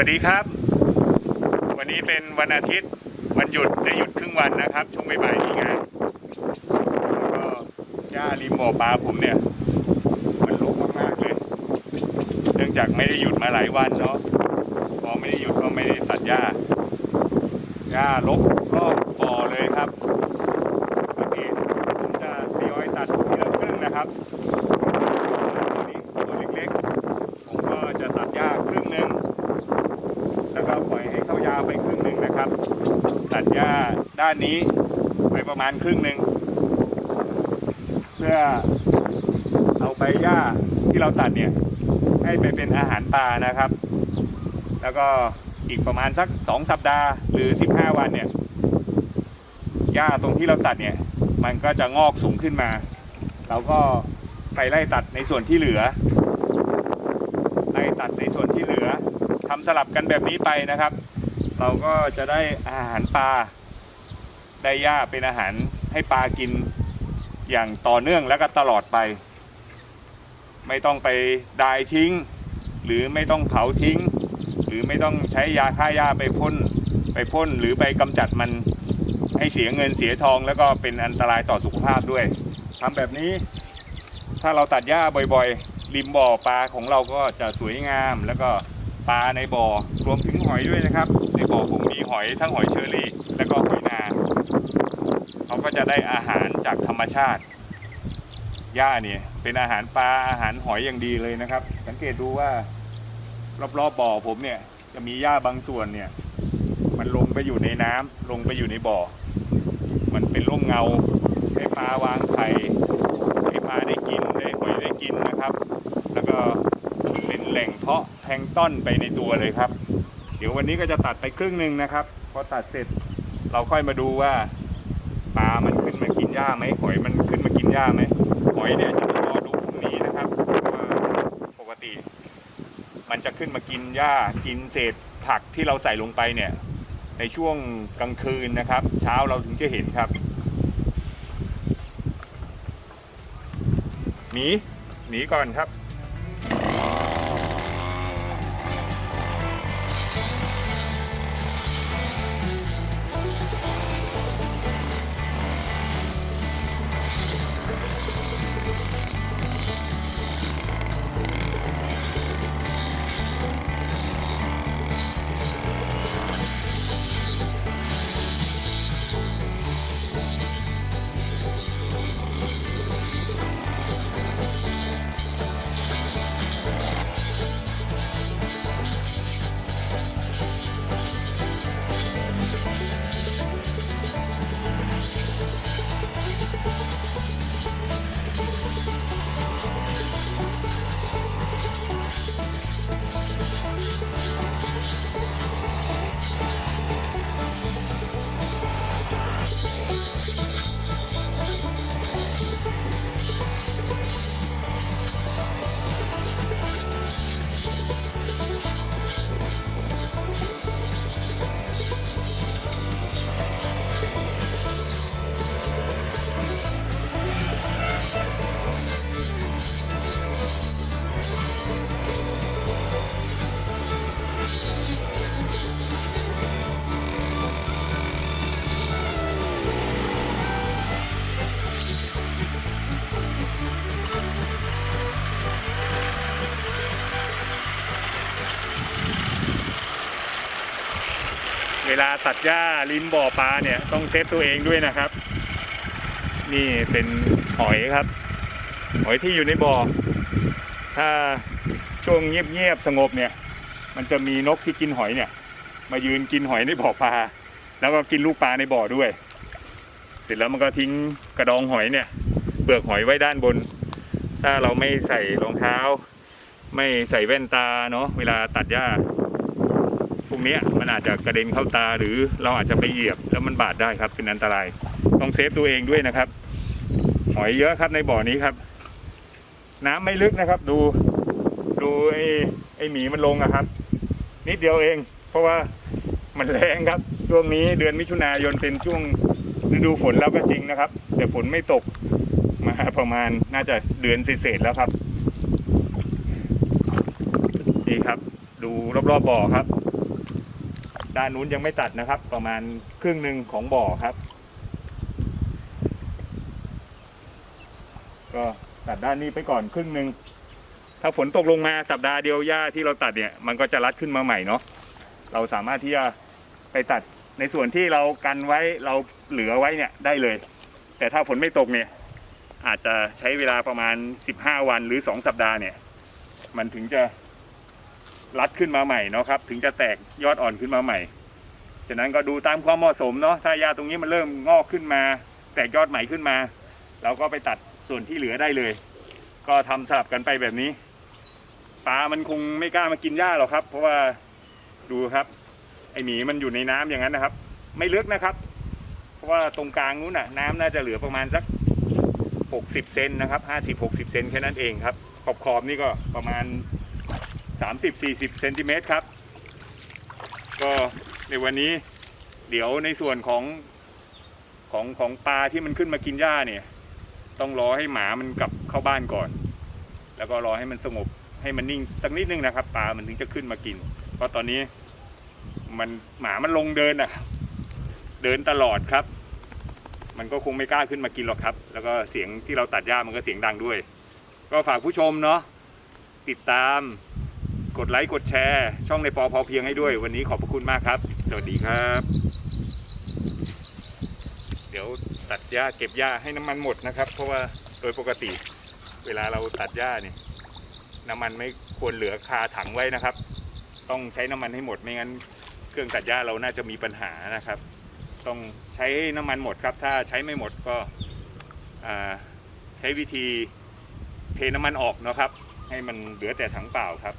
วัสดีครับ วันนี้เป็นวันอาทิตย์วันหยุดได้หยุดครึ่งวันนะครับ ช่วงบ่ายๆมีงานก็หญ้าริมบ่อปลาผมเนี่ย มันรกมากๆเลยเนื่องจากไม่ได้หยุดมาหลายวันเนาะพอไม่ได้หยุดก็ไม่ได้ตัดหญ้าหญ้ารกรอบบ่อเลยครับโอเคผมจะทยอยตัดทีละครึ่งนะครับตัวนี้ตัวเล็กๆผมก็จะตัดหญ้าครึ่งหนึ่ง ปล่อยให้เข้ายาวไปครึ่งหนึ่งนะครับ ตัดหญ้าด้านนี้ไปประมาณครึ่งหนึ่งเพื่อเอาใบหญ้าที่เราตัดเนี่ยให้ไปเป็นอาหารปลานะครับ แล้วก็อีกประมาณสักสองสัปดาห์หรือสิบห้าวันเนี่ยหญ้าตรงที่เราตัดเนี่ยมันก็จะงอกสูงขึ้นมา เราก็ไปไล่ตัดในส่วนที่เหลือ ไล่ตัดในส่วนที่เหลือ ทำสลับกันแบบนี้ไปนะครับ เราก็จะได้อาหารปลาได้หญ้าเป็นอาหารให้ปลากินอย่างต่อเนื่องและก็ตลอดไป ไม่ต้องไปดายทิ้ง หรือไม่ต้องเผาทิ้ง หรือไม่ต้องใช้ยาฆ่าหญ้าไปพ่นไปพ่นหรือไปกำจัดมันให้เสียเงินเสียทอง แล้วก็เป็นอันตรายต่อสุขภาพด้วยทำแบบนี้ ถ้าเราตัดหญ้าบ่อยๆ ริมบ่อปลาของเราก็จะสวยงามแล้วก็ ปลาในบ่อรวมถึงหอยด้วยนะครับ ในบ่อผมมีหอยทั้งหอยเชอรี่ และก็หอยนาเขาก็จะได้อาหารจากธรรมชาติหญ้าเนี่ยเป็นอาหารปลาอาหารหอยอย่างดีเลยนะครับ สังเกตดูว่ารอบๆบ่อผมเนี่ย จะมีหญ้าบางส่วนเนี่ย มันลงไปอยู่ในน้ำลงไปอยู่ในบ่อ มันเป็นร่มเงาให้ปลาวางไข่ให้ปลาได้กินได้หอยได้กินนะครับ แล้วก็ แหล่งเพาะแพลงต้อนไปในตัวเลยครับ เดี๋ยววันนี้ก็จะตัดไปครึ่งหนึ่งนะครับ พอตัดเสร็จเราค่อยมาดูว่าปลามันขึ้นมากินหญ้าไหมหอยมันขึ้นมากินหญ้าไหมหอยเนี่ยจะรอดูพรุ่งนี้นะครับว่าปกติ มันจะขึ้นมากินหญ้ากินเศษผักที่เราใส่ลงไปเนี่ย ในช่วงกลางคืนนะครับ เช้าเราถึงจะเห็นครับหนีหนีก่อนครับ ลาตัดหญ้าริมบ่อปลาเนี่ยต้องเซฟตัวเองด้วยนะครับ นี่เป็นหอยครับ หอยที่อยู่ในบ่อ ถ้าช่วงเงียบๆสงบเนี่ย มันจะมีนกที่กินหอยเนี่ย มายืนกินหอยในบ่อปลาแล้วก็กินลูกปลาในบ่อด้วย เสร็จแล้วมันก็ทิ้งกระดองหอยเนี่ย เปลือกหอยไว้ด้านบน ถ้าเราไม่ใส่รองเท้า ไม่ใส่แว่นตาเนาะเวลาตัดหญ้า วกนี้มันอาจจะกระเด็นเข้าตาหรือเราอาจจะไปเหยียบแล้วมันบาดได้ครับเป็นอันตราย ต้องเซฟตัวเองด้วยนะครับ หอยเยอะครับในบ่อนี้ครับ น้ำไม่ลึกนะครับ ดู ดูไอ้ไอ้หมีมันลงอะครับ นิดเดียวเอง เพราะว่ามันแรงครับช่วงนี้เดือนมิถุนายนเป็นช่วงฤดูฝนแล้วก็จริงนะครับ แต่ฝนไม่ตกมาประมาณน่าจะเดือนเศษแล้วครับนี่ครับ ดูรอบๆบ่อครับ ด้านนู้นยังไม่ตัดนะครับ ประมาณครึ่งหนึ่งของบ่อครับ ก็ตัดด้านนี้ไปก่อนครึ่งหนึ่งถ้าฝนตกลงมาสัปดาห์เดียวหญ้าที่เราตัดเนี่ยมันก็จะรัดขึ้นมาใหม่เนาะเราสามารถที่จะไปตัดในส่วนที่เรากันไว้เราเหลือไว้เนี่ยได้เลย แต่ถ้าฝนไม่ตกเนี่ยอาจจะใช้เวลาประมาณ 15 วันหรือ 2 สัปดาห์เนี่ย มันถึงจะ รัดขึ้นมาใหม่เนาะครับถึงจะแตกยอดอ่อนขึ้นมาใหม่ฉะนั้นก็ดูตามความเหมาะสมเนาะถ้าหญ้าตรงนี้มันเริ่มงอกขึ้นมา แตกยอดใหม่ขึ้นมา เราก็ไปตัดส่วนที่เหลือได้เลย ก็ทำสลับกันไปแบบนี้ปลามันคงไม่กล้ามากินหญ้าหรอกครับ เพราะว่าดูครับ ไอหมีมันอยู่ในน้ำอย่างนั้นนะครับ ไม่ลึกนะครับ เพราะว่าตรงกลางนู้นน่ะ น้ำน่าจะเหลือประมาณสัก 60 เซนนะครับ 50 60 เซนแค่นั้นเองครับ ขอบขอบนี่ก็ประมาณ 30 40เซนติเมตรครับ ก็ในวันนี้เดี๋ยวในส่วนของของของปลาที่มันขึ้นมากินหญ้าเนี่ย ต้องรอให้หมามันกลับเข้าบ้านก่อน แล้วก็รอให้มันสงบให้มันนิ่งสักนิดนึงนะครับปลามันถึงจะขึ้นมากิน เพราะตอนนี้มันหมามันลงเดินอะเดินตลอดครับ มันก็คงไม่กล้าขึ้นมากินหรอกครับ แล้วก็เสียงที่เราตัดหญ้ามันก็เสียงดังด้วย ก็ฝากผู้ชมเนาะติดตาม กดไลค์กดแชร์ ช่องในปอพอเพียงให้ด้วย วันนี้ขอบพระคุณมากครับ สวัสดีครับ เดี๋ยวตัดหญ้าเก็บหญ้าให้น้ำมันหมดนะครับ เพราะว่าโดยปกติเวลาเราตัดหญ้าเนี่ยน้ำมันไม่ควรเหลือคาถังไว้นะครับ ต้องใช้น้ำมันให้หมดไม่งั้น เครื่องตัดหญ้าเราน่าจะมีปัญหานะครับ ต้องใช้น้ำมันหมดครับ ถ้าใช้ไม่หมดก็ใช้วิธีเทน้ำมันออกนะครับ ให้มันเหลือแต่ถังเปล่าครับ